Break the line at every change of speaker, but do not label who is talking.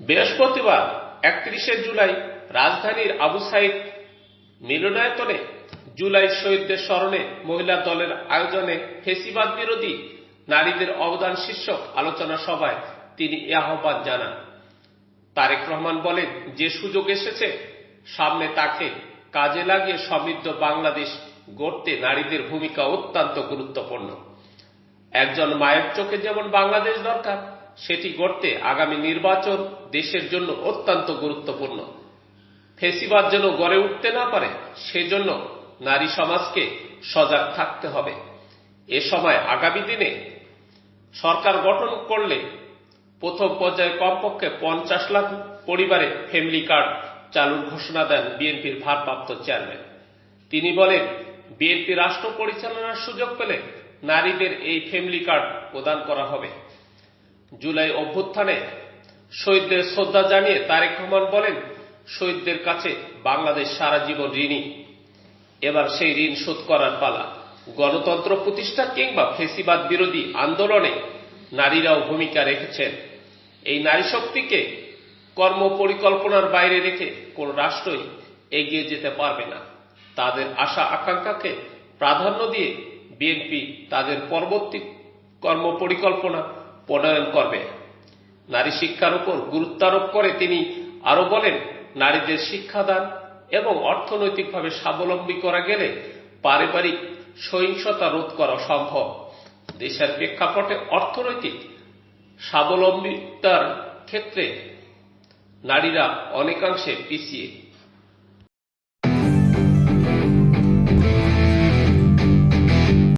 বৃহস্পতিবার, একত্রিশে জুলাই, রাজধানীর আবু সাইদ মিলনায়তনে জুলাই শহীদদের স্মরণে মহিলা দলের আয়োজনে ফেসিবাদ বিরোধী নারীদের অবদান শীর্ষক আলোচনা সভায় তিনি এ আহ্বান জানান। তারেক রহমান বলেন, যে সুযোগ এসেছে, সামনে তাকে কাজে লাগিয়ে সমৃদ্ধ বাংলাদেশ গড়তে নারীদের ভূমিকা অত্যন্ত গুরুত্বপূর্ণ। একজন মায়ের চোখে যেমন বাংলাদেশ দরকার সেটি গড়তে আগামী নির্বাচন দেশের জন্য অত্যন্ত গুরুত্বপূর্ণ। ফেসিবাদ যেন গড়ে উঠতে না পারে, সেজন্য নারী সমাজকে সজাগ থাকতে হবে। এ সময় আগামী দিনে সরকার গঠন করলে প্রথম পর্যায়ে কমপক্ষে পঞ্চাশ লাখ পরিবারে ফ্যামিলি কার্ড চালুর ঘোষণা দেন বিএনপির ভারপ্রাপ্ত চেয়ারম্যান। তিনি বলেন, বিএনপি রাষ্ট্র পরিচালনার সুযোগ পেলে নারীদের এই ফ্যামিলি কার্ড প্রদান করা হবে। জুলাই অভ্যুত্থানে শহীদদের শ্রদ্ধা জানিয়ে তারেক রহমান বলেন, শহীদদের কাছে বাংলাদেশ সারা জীবন ঋণী। এবার সেই ঋণ শোধ করার পালা। গণতন্ত্র প্রতিষ্ঠা কিংবা ফেসিবাদ বিরোধী আন্দোলনে নারীরাও ভূমিকা রেখেছেন। এই নারী শক্তিকে কর্ম পরিকল্পনার বাইরে রেখে কোন রাষ্ট্রই এগিয়ে যেতে পারবে না। তাদের আশা আকাঙ্ক্ষাকে প্রাধান্য দিয়ে বিএনপি তাদের পরবর্তী কর্ম পরিকল্পনা প্রণয়ন করবে। নারী শিক্ষার উপর গুরুত্বারোপ করে তিনি আরও বলেন, নারীদের শিক্ষাদান এবং অর্থনৈতিকভাবে স্বাবলম্বী করা গেলে পারিবারিক সহিংসতা রোধ করা সম্ভব। দেশের প্রেক্ষাপটে অর্থনৈতিক স্বাবলম্বিতার ক্ষেত্রে নারীরা অনেকাংশে পিছিয়ে।